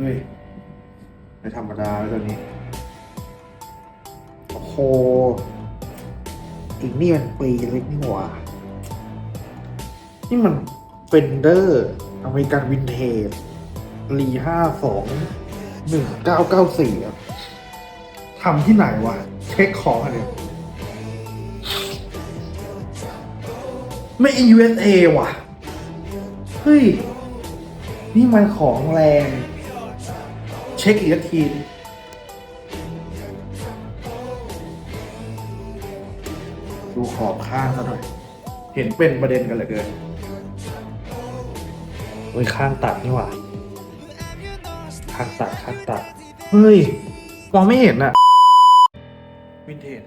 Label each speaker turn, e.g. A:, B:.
A: เฮ้ยไม่ธรรมดาแล้วตัวนี้ โอ้โหอีกนี่มันปีเล็กนี่หว่า นี่มันเฟนเดอร์อเมริกันวินเทจรีห้าสองหนึ่งเก้าเก้าสี่ทำที่ไหนวะ เช็คของอันเนี้ยไม่ USA ว่ะ เฮ้ย นี่มันของแรง ช็คอีกทีดิดูขอบข้างซะหน่อย เห็นเป็นประเด็นกันเหลือเกิน
B: เฮ้ยข้างตัดนี่หว่า ข้างตัดข้างตัด
A: เฮ้ย มองไม่เห็นอะวินเทจ